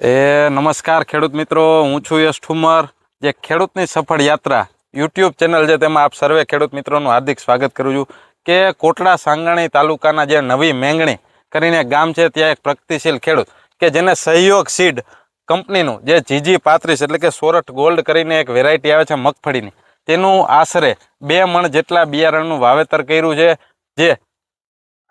એ, નમસ્કાર ખેડૂત મિત્રો, હું છું યશ ઠુમર. જે ખેડૂતની સફળ યાત્રા યુટ્યુબ ચેનલ છે, તેમાં આપ સર્વે ખેડૂત મિત્રોનું હાર્દિક સ્વાગત કરું છું કે કોટડા સાંગાણી તાલુકાના જે નવી મેંગણી કરીને ગામ છે, ત્યાં એક પ્રગતિશીલ ખેડૂત કે જેને સહયોગ સીડ કંપનીનું જે જીજી પાંત્રીસ એટલે કે સોરઠ ગોલ્ડ કરીને એક વેરાયટી આવે છે મગફળીની. તેનું આશરે બે મણ જેટલા બિયારણનું વાવેતર કર્યું છે, જે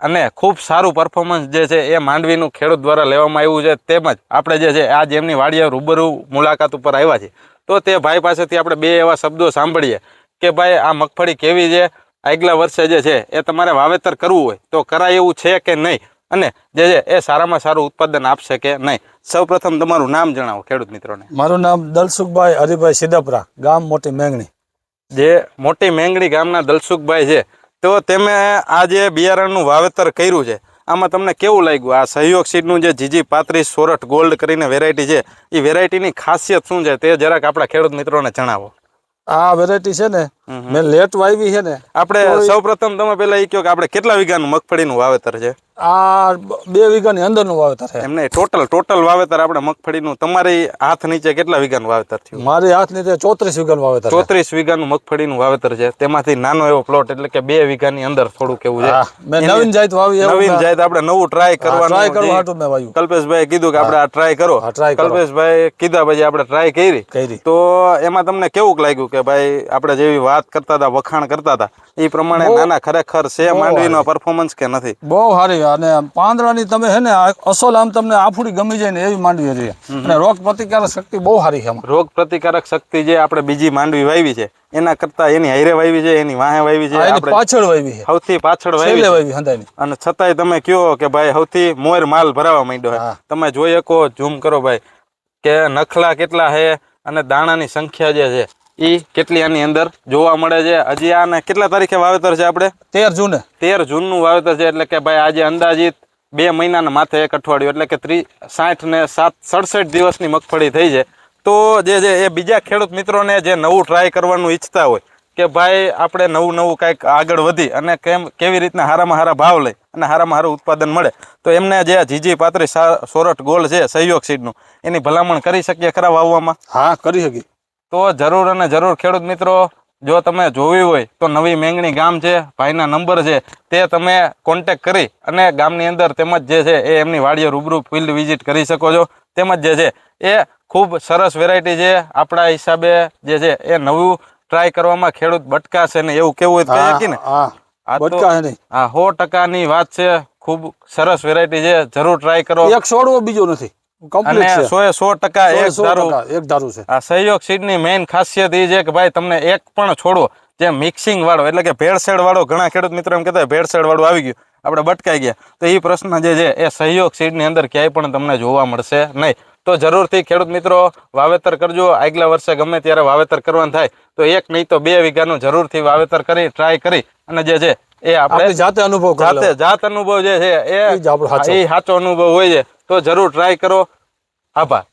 અને ખૂબ સારું પરફોર્મન્સ જે છે એ માંડવીનું ખેડૂત દ્વારા લેવામાં આવ્યું છે. તેમજ આપણે જે છે આજ એમની વાડીએ રૂબરૂ મુલાકાત ઉપર આવ્યા છે તો તે ભાઈ પાસેથી આપણે બે એવા શબ્દો સાંભળીએ કે ભાઈ આ મગફળી કેવી છે? આગલા વર્ષે જે છે એ તમારે વાવેતર કરવું હોય તો કરાય એવું છે કે નહીં? અને જે છે એ સારામાં સારું ઉત્પાદન આપશે કે નહીં? સૌપ્રથમ તમારું નામ જણાવો ખેડૂત મિત્રોને. મારું નામ દલસુખભાઈ હરિભાઈ સિદ્ધપરા ગામ મોટી મેંગણી. જે મોટી મેંગણી ગામના દલસુખભાઈ છે તો તમે આ જે બિયારણનું વાવેતર કર્યું છે, આમાં તમને કેવું લાગ્યું આ સહયોગ સીડનું જે જીજી પાંત્રીસ સોરઠ ગોલ્ડ કરીને વેરાયટી છે એ વેરાયટીની ખાસિયત શું છે તે જરાક આપણા ખેડૂત મિત્રોને જણાવો આ વેરાયટી છે ને. મેં લેટ વાવી છે ને. આપણે સૌપ્રથમ તમે પેલા એ કહો કે આપણે કેટલા વીઘાનું મગફળીનું વાવેતર છે? આ બે વીઘાની અંદરનું વાવેતર છે. એમને ટોટલ ટોટલ વાવેતર આપણે મગફળીનું તમારી હાથ નીચે કેટલા વીઘાનું વાવેતર થયું? મારી હાથ નીચે ચોત્રીસ વીઘાનું વાવેતર ચોત્રીસ વીઘાનું મગફળીનું વાવેતર છે. તેમાંથી નાનો એવો પ્લોટ એટલે કે બે વીઘાની અંદર થોડું કેવું છે. મેં નવીન જાત વાવી નવીન જાત આપણે નવું ટ્રાય કરવાનું ટ્રાય કરવા હાટુ મેં વાવ્યું. કલ્પેશભાઈ કીધું કે આપણે આ ટ્રાય કરો. કલ્પેશભાઈ કીધા પછી આપણે ટ્રાય કરી. કરી. તો એમાં તમને કેવું લાગ્યું કે ભાઈ આપણે જેવી વાત કરતા હતા વખાણ કરતા હતા. એ પ્રમાણે નાના ખરેખર છે માંડવીનો પરફોર્મન્સ કે નથી? બહુ સારી અને પાંદડાની તમે હે ને અસલ આમ તમને આફુડી ગમી જાય ને એવી માંડવી રહી અને રોગ પ્રતિકારક શક્તિ બહુ સારી છે રોગ પ્રતિકારક શક્તિ જે આપણે બીજી માંડવી વાવી છે એના કરતા એની હાઈરે વાવી છે એની વાહે વાવી છે આપણે પાછળ વાવી છે. સૌથી પાછળ વાવી વાવી અને છતાંય તમે કયો કે ભાઈ સૌથી મોર માલ ભરાવા માંડ્યો તમે જોઈ શકો ઝૂમ કરો ભાઈ કે નખલા કેટલા છે અને દાણાની સંખ્યા જે છે એ કેટલી આની અંદર જોવા મળે છે? હજી આને કેટલા તારીખે વાવેતર છે આપણે? તેર જૂને. તેર જૂનનું વાવેતર છે એટલે કે ભાઈ આજે અંદાજિત બે મહિનાના માથે એક અઠવાડિયું એટલે કે ત્રી સાઠ ને સાત સડસઠ દિવસની મગફળી થઈ છે. તો જે છે એ બીજા ખેડૂત મિત્રોને જે નવું ટ્રાય કરવાનું ઈચ્છતા હોય કે ભાઈ આપણે નવું નવું કાંઈક આગળ વધી અને કેમ કેવી રીતના હારામાં હારા ભાવ લઈ અને હારામાં હારું ઉત્પાદન મળે તો એમને જે જીજી પાત્રી સોરઠ ગોલ્ડ છે સહયોગ સીડનું એની ભલામણ કરી શકીએ ખરા વાવવામાં? હા કરી શકી તો જરૂર અને જરૂર ખેડૂત મિત્રો જો તમે જોવી હોય તો નવી મેંગણી ગામ છે ભાઈના નંબર છે તે તમે કોન્ટેક કરી અને ગામની અંદર તેમજ જે છે એ એમની વાડીએ રૂબરૂ ફિલ્ડ વિઝિટ કરી શકો છો. તેમજ જે છે એ ખૂબ સરસ વેરાયટી છે. આપણા હિસાબે જે છે એ નવું ટ્રાય કરવામાં ખેડૂત બટકાશે ને એવું કેવું હોય કે ને? હા. સો ટકાની વાત છે. ખૂબ સરસ વેરાયટી છે. જરૂર ટ્રાય કરો. એક છોડવો બીજો નથી. મિક્સિંગ વાળો એટલે કે ભેળસેળ વાળો ઘણા ખેડૂત મિત્રો એમ કહેતા ભેળસેળ વાળું આવી ગયું આપણે બટકાઈ ગયા. તો એ પ્રશ્ન જે છે એ સહયોગ સીડની અંદર ક્યાંય પણ તમને જોવા મળશે નહીં. તો જરૂરથી ખેડૂત મિત્રો વાવેતર કરજો. આગલા વર્ષે ગમે ત્યારે વાવેતર કરવાનું થાય તો એક નહીં તો બે વીઘાનું જરૂરથી વાવેતર કરી ટ્રાય કરી અને જે છે એ આપણે જાતે અનુભવ જાતે જાત અનુભવ જે છે. એ સાચો અનુભવ હોય છે. તો જરૂર ટ્રાય કરો. આભાર.